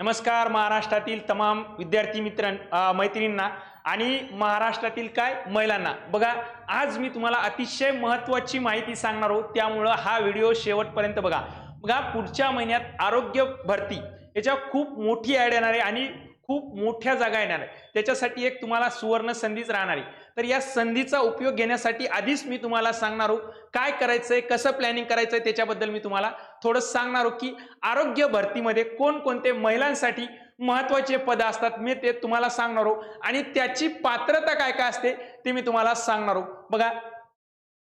नमस्कार महाराष्ट्रातील तमाम विद्यार्थी मित्रां मैत्रिणींना आणि महाराष्ट्रातील काय? महिलांना. बघा आज मी तुम्हाला अतिशय महत्त्वाची माहिती सांगणार आहोत. त्यामुळं हा व्हिडिओ शेवटपर्यंत बघा. बघा पुढच्या महिन्यात आरोग्य भरती याच्या खूप मोठी ॲड येणार आहे आणि खूप मोठ्या जागा येणार आहे. त्याच्यासाठी एक तुम्हाला सुवर्ण संधीच राहणार आहे. तर या संधीचा उपयोग घेण्यासाठी आधीच मी तुम्हाला सांगणार आहोत. काय करायचंय कसं प्लॅनिंग करायचंय त्याच्याबद्दल मी तुम्हाला थोडं सांगणार आहोत की आरोग्य भरतीमध्ये कोणकोणते महिलांसाठी महत्त्वाचे पद असतात मी ते तुम्हाला सांगणार आहोत. आणि त्याची पात्रता काय काय असते ते मी तुम्हाला सांगणार आहोत. बघा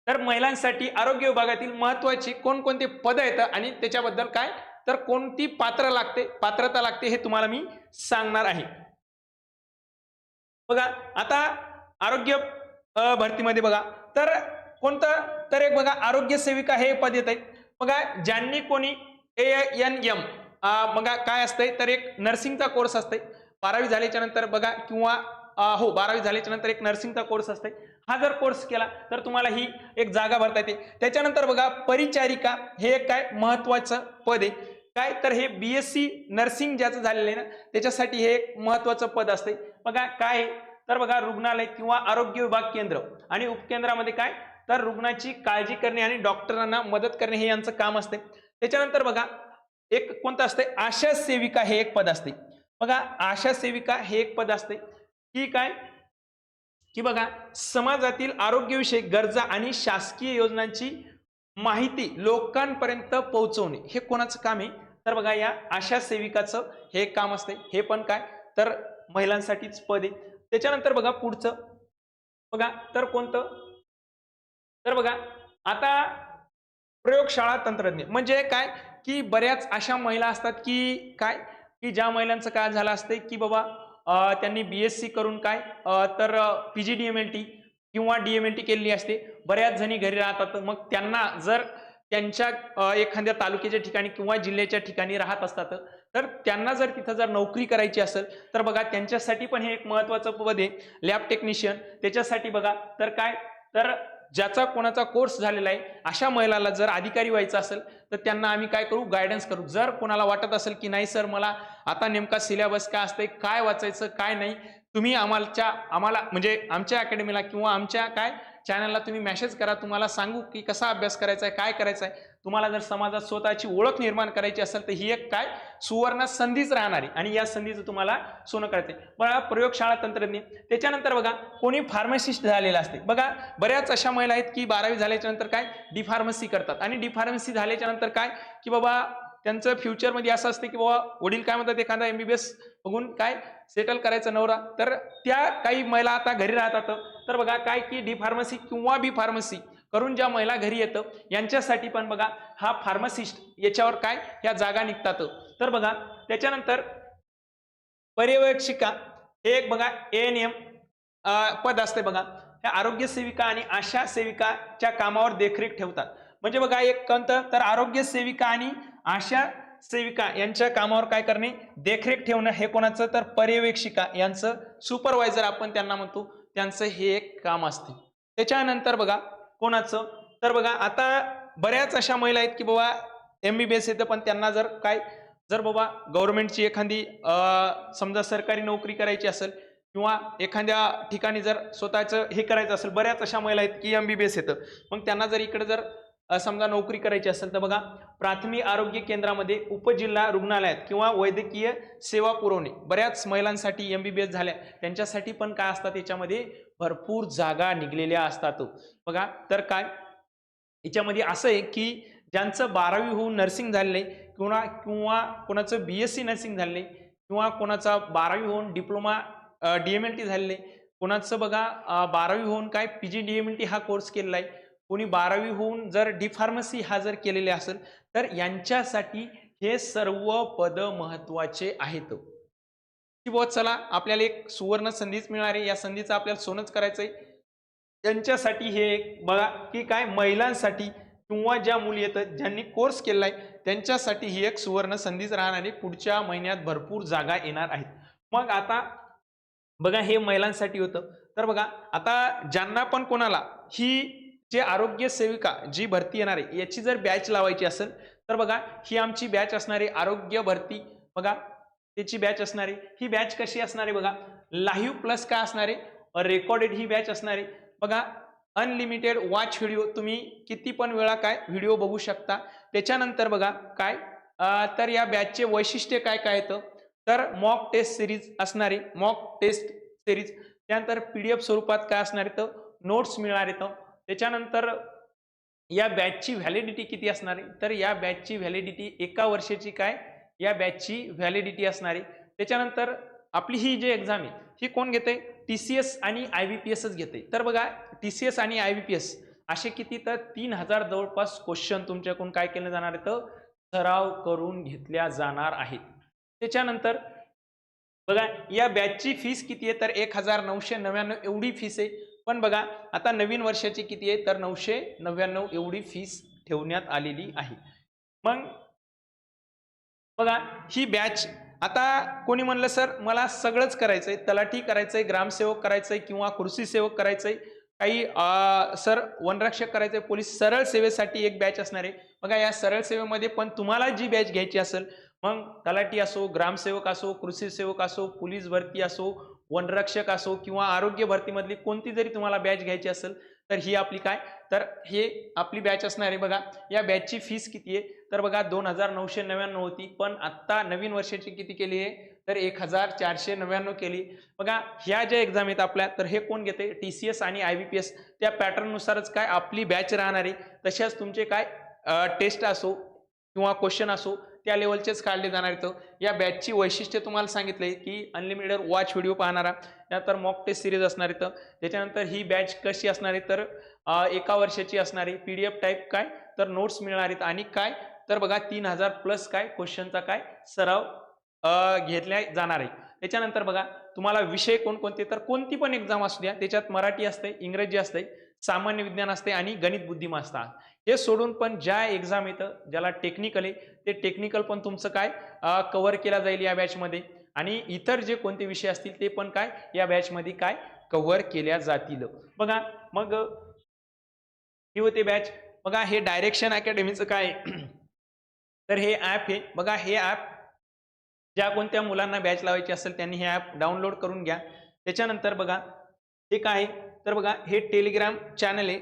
तर महिलांसाठी आरोग्य विभागातील महत्वाची कोणकोणते पद आहेत आणि त्याच्याबद्दल काय? तर कोणती पात्र लागते पात्रता लागते हे तुम्हाला मी सांगणार आहे. बघा आता आरोग्य भरतीमध्ये बघा. तर कोणतं? तर एक बघा आरोग्य सेविका हे पद येत आहे बघा ज्यांनी कोणी ए एन एम बघा काय असतंय? तर एक नर्सिंगचा कोर्स असतंय. बारावी झाल्याच्यानंतर बघा किंवा हो बारावी झाल्याच्यानंतर एक नर्सिंगचा कोर्स असते हा जर कोर्स केला तर तुम्हाला ही एक जागा भरता येते. त्याच्यानंतर बघा परिचारिका हे एक काय? महत्वाचं पद आहे. काय? तर हे बी एस सी नर्सिंग ज्याचं झालेलं आहे ना त्याच्यासाठी हे एक महत्वाचं पद असते बघा काय तर बघा रुग्णालय किंवा आरोग्य विभाग केंद्र. आणि उपकेंद्रामध्ये काय? तर रुग्णाची काळजी करणे आणि डॉक्टरांना मदत करणे हे यांचं काम असते. त्याच्यानंतर बघा एक कोणतं असते? आशा सेविका हे एक पद असते. बघा आशा सेविका हे एक पद असते. की काय? की बघा समाजातील आरोग्यविषयक गरजा आणि शासकीय योजनांची माहिती लोकांपर्यंत पोहोचवणे हे कोणाचं काम आहे? तर बघा या आशा सेविकाचं हे एक काम असते. हे पण काय? तर महिलांसाठीच पद आहे. त्याच्यानंतर बघा पुढचं. बघा तर कोणतं? तर बघा आता प्रयोगशाळा तंत्रज्ञ. म्हणजे काय? की बऱ्याच अशा महिला असतात की काय? की ज्या महिलांचं काय झालं असते की बाबा त्यांनी बी एस सी करून काय? तर P G D M L T किंवा डी एम एल टी केलेली असते. बऱ्याच जणी घरी राहतात. मग त्यांना जर त्यांच्या एखाद्या तालुक्याच्या ठिकाणी किंवा जिल्ह्याच्या ठिकाणी राहत असतात. तर त्यांना जर तिथं जर नोकरी करायची असेल तर बघा त्यांच्यासाठी पण हे एक महत्वाचं पद आहे लॅब टेक्निशियन. त्याच्यासाठी बघा तर काय? तर ज्याचा कोणाचा कोर्स झालेला आहे अशा महिलाला जर अधिकारी व्हायचं असेल तर त्यांना आम्ही काय करू? गायडन्स करू. जर कोणाला वाटत असेल की नाही सर मला आता नेमका सिलेबस काय असतंय काय वाचायचं काय नाही तुम्ही आम्हाच्या आम्हाला म्हणजे आमच्या अकॅडमीला किंवा आमच्या काय चॅनलला तुम्ही मेसेज करा. तुम्हाला सांगू की कसा अभ्यास करायचा आहे काय करायचं आहे. तुम्हाला जर समाजात स्वतःची ओळख निर्माण करायची असेल तर ही एक काय? सुवर्ण संधीच राहणारी. आणि या संधीचं तुम्हाला सोनं करायचं आहे बघा प्रयोगशाळा तंत्रज्ञ. त्याच्यानंतर बघा कोणी फार्मसिस्ट झालेला असते. बघा बऱ्याच अशा महिला आहेत की बारावी झाल्याच्यानंतर काय? डी फार्मसी करतात. आणि डी फार्मसी झाल्याच्यानंतर काय? की बाबा त्यांचं फ्युचरमध्ये असं असते की बाबा वडील काय म्हणतात? एखादा एमबीबीएस बघून काय सेटल करायचं नवरा? तर त्या काही महिला आता घरी राहतात. तर बघा काय की डी फार्मसी किंवा बी फार्मसी करून ज्या महिला घरी येतं यांच्यासाठी पण बघा हा फार्मसिस्ट याच्यावर काय ह्या जागा निघतात. तर बघा त्याच्यानंतर पर्यवेक्षिका हे एक बघा ए एन एम पद असते बघा. ह्या आरोग्य सेविका आणि आशा सेविकाच्या कामावर देखरेख ठेवतात. म्हणजे बघा एक कोणतं तर आरोग्य सेविका आणि आशा सेविका यांच्या कामावर काय करणे? देखरेख ठेवणं हे कोणाचं? तर पर्यवेक्षिका यांचं. सुपरवायझर आपण त्यांना म्हणतो त्यांचं हे एक काम असते. त्याच्यानंतर बघा कोणाचं? तर बघा आता बऱ्याच अशा महिला आहेत की बाबा एम बी बी एस येतं पण त्यांना जर काय जर बाबा गव्हर्नमेंटची एखादी समजा सरकारी नोकरी करायची असेल किंवा एखाद्या ठिकाणी जर स्वतःचं हे करायचं असेल बऱ्याच अशा महिला आहेत की एम बी बी एस येतं. मग त्यांना जर इकडे जर समजा नोकरी करायची असेल तर बघा प्राथमिक आरोग्य केंद्रामध्ये उपजिल्हा रुग्णालयात किंवा वैद्यकीय सेवा पुरवणे बऱ्याच महिलांसाठी एम बी बी एस झाल्या. त्यांच्यासाठी पण काय असतात? याच्यामध्ये भरपूर जागा निघलेल्या असतात. बघा तर काय? याच्यामध्ये असं आहे की ज्यांचं बारावी होऊन नर्सिंग झालेलं आहे किंवा किंवा कोणाचं बी एस सी नर्सिंग झालेलं आहे किंवा कोणाचा बारावी होऊन diploma D M L T झालेलं आहे कोणाचं बघा बारावी होऊन काय P G D M L T हा कोर्स केलेला आहे कोणी बारावी होऊन जर डी फार्मसी हा जर केलेले असेल तर यांच्यासाठी हे सर्व पद महत्त्वाचे आहेत. की बुवा चला आपल्याला एक सुवर्ण संधीच मिळणार आहे. या संधीचं आपल्याला सोनच करायचं आहे त्यांच्यासाठी हे एक बघा की काय महिलांसाठी किंवा ज्या मुली येतात ज्यांनी कोर्स केला आहे त्यांच्यासाठी ही एक सुवर्ण संधीच राहणार आहे. पुढच्या महिन्यात भरपूर जागा येणार आहेत. मग आता बघा हे महिलांसाठी होतं. तर बघा आता ज्यांना पण कोणाला ही जे आरोग्य सेविका जी भरती येणार आहे याची जर बॅच लावायची असेल तर बघा ही आमची बॅच असणारी आरोग्य भरती. बघा त्याची बॅच असणार आहे. ही बॅच कशी असणार आहे बघा? लाईव्ह प्लस काय असणार आहे? रेकॉर्डेड ही बॅच असणार आहे. बघा अनलिमिटेड वॉच व्हिडिओ तुम्ही किती पण वेळा काय व्हिडिओ बघू शकता. त्याच्यानंतर बघा काय? तर या बॅचचे वैशिष्ट्य काय काय येतं? तर मॉक टेस्ट सिरीज असणारी मॉक टेस्ट सिरीज त्यानंतर पी डी एफ स्वरूपात काय असणार येतं नोट्स मिळणार येतं त्याच्यानंतर या बॅचची व्हॅलिडिटी किती असणार? आहे तर या बॅचची व्हॅलिडिटी एका वर्षाची काय? या बॅचची व्हॅलिडिटी असणार. आहे त्याच्यानंतर आपली ही जी एक्झाम आहे ही कोण घेते? टी सी एस आणि आय बी पी एसच घेते. तर बघा टी सी एस आणि आय बी पी एस असे किती? तर तीन हजार जवळपास क्वेश्चन तुमच्याकडून काय केलं जाणार आहे तर सराव करून घेतल्या जाणार आहेत. त्याच्यानंतर बघा या बॅचची फीस किती आहे? तर एक हजार नऊशे नव्याण्णव एवढी फीस आहे. पण बघा आता नवीन वर्षाची किती आहे? तर नऊशे नव्याण्णव एवढी फीस ठेवण्यात आलेली आहे. मग बघा ही बॅच आता कोणी म्हणलं सर मला सगळंच करायचंय तलाठी करायचंय ग्रामसेवक करायचंय किंवा कृषी सेवक करायचंय काही सर वनरक्षक करायचंय पोलीस सरळ सेवेसाठी एक बॅच असणार आहे. बघा या सरळ सेवेमध्ये पण तुम्हाला जी बॅच घ्यायची असेल मग तलाठी असो ग्रामसेवक असो कृषी सेवक असो पोलीस भरती असो वनरक्षक असो किंवा आरोग्य भरतीमधली कोणती जरी तुम्हाला बॅच घ्यायची असेल तर ही आपली काय? तर हे आपली बॅच असणार आहे बघा. या बॅचची फीस किती आहे? तर बघा दोन हजार नऊशे नव्याण्णव होती पण आत्ता नवीन वर्षाची किती केली आहे? तर एक हजार चारशे नव्याण्णव केली. बघा ह्या ज्या एक्झाम आहेत आपल्या तर हे कोण घेते? टी सी एस आणि आय बी पी एस त्या पॅटर्ननुसारच काय आपली बॅच राहणार आहे. तशाच तुमचे काय टेस्ट असो किंवा क्वेश्चन असो त्या लेवलचेच काढले जाणार आहेत या बॅचची वैशिष्ट्य तुम्हाला सांगितले की अनलिमिटेड वॉच व्हिडिओ पाहणारा त्यानंतर मॉक टेस्ट सिरीज असणार इथं त्याच्यानंतर ही बॅच कशी असणार आहे? तर एका वर्षाची असणारी पी डी एफ टाईप काय? तर नोट्स मिळणार आहेत. आणि काय? तर बघा तीन हजार प्लस काय? क्वेश्चनचा काय? सराव घेतल्या जाणार आहे. त्याच्यानंतर बघा तुम्हाला विषय कोणकोणते? तर कोणती पण एक्झाम असू द्या. त्याच्यात मराठी असते इंग्रजी असते सामान्य विज्ञान असते आणि गणित बुद्धिमा असतात. हे सोडून पण ज्या एक्झाम येतं ज्याला टेक्निकल आहे ते टेक्निकल पण तुमचं काय कव्हर केला जाईल या बॅचमध्ये आणि इतर जे कोणते विषय असतील ते पण काय या बॅचमध्ये काय कव्हर केल्या जातील. बघा मग ही होते बॅच बघा हे डायरेक्शन अकॅडमीचं काय तर हे ॲप आहे बघा हे ॲप ज्या कोणत्या मुलांना बॅच लावायची असेल त्यांनी हे ॲप डाउनलोड करून घ्या. त्याच्यानंतर बघा हे काय आहे? तर बघा हे टेलिग्राम चॅनल आहे.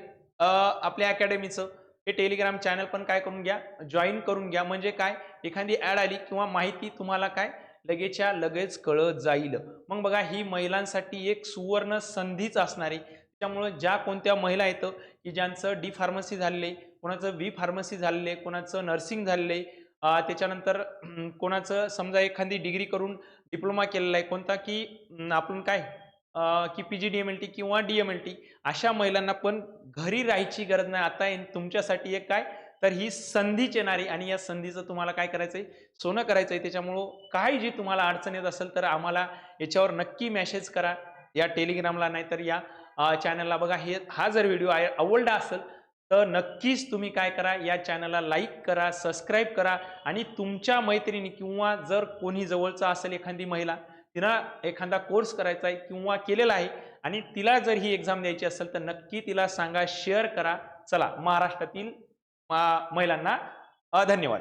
आपल्या अकॅडमीचं हे टेलिग्राम चॅनल पण काय करून घ्या? जॉईन करून घ्या. म्हणजे काय? एखादी ॲड आली किंवा माहिती तुम्हाला काय? लगेचच्या लगेच कळत जाईल. मग बघा ही महिलांसाठी एक सुवर्ण संधीच असणारी त्यामुळं ज्या कोणत्या महिला येतं की ज्यांचं डी फार्मसी झालेलं कोणाचं बी फार्मसी झालेलं आहे कोणाचं नर्सिंग झालेलं आहे त्याच्यानंतर कोणाचं समजा एखादी डिग्री करून डिप्लोमा केलेला आहे कोणता की आपण काय की P G D M L T किंवा डी एम एल टी अशा महिलांना पण घरी राहायची गरज नाही. आता तुमच्यासाठी एक काय? तर ही संधीच येणारी आणि या संधीचं तुम्हाला काय करायचं आहे सोनं करायचं आहे त्याच्यामुळं काही जी तुम्हाला अडचण येत असेल तर आम्हाला याच्यावर नक्की मेसेज करा. या टेलिग्रामला नाही तर या चॅनलला बघा. हे हा जर व्हिडिओ आवडला असेल तर नक्कीच तुम्ही काय करा? या चॅनलला लाईक करा सबस्क्राईब करा. आणि तुमच्या मैत्रिणी किंवा जर कोणी जवळचा असेल एखादी महिला तिनं एखादा कोर्स करायचा आहे किंवा केलेला आहे आणि तिला जर ही एक्झाम द्यायची असेल तर नक्की तिला सांगा शेअर करा. चला महाराष्ट्रातील मा- महिलांना धन्यवाद.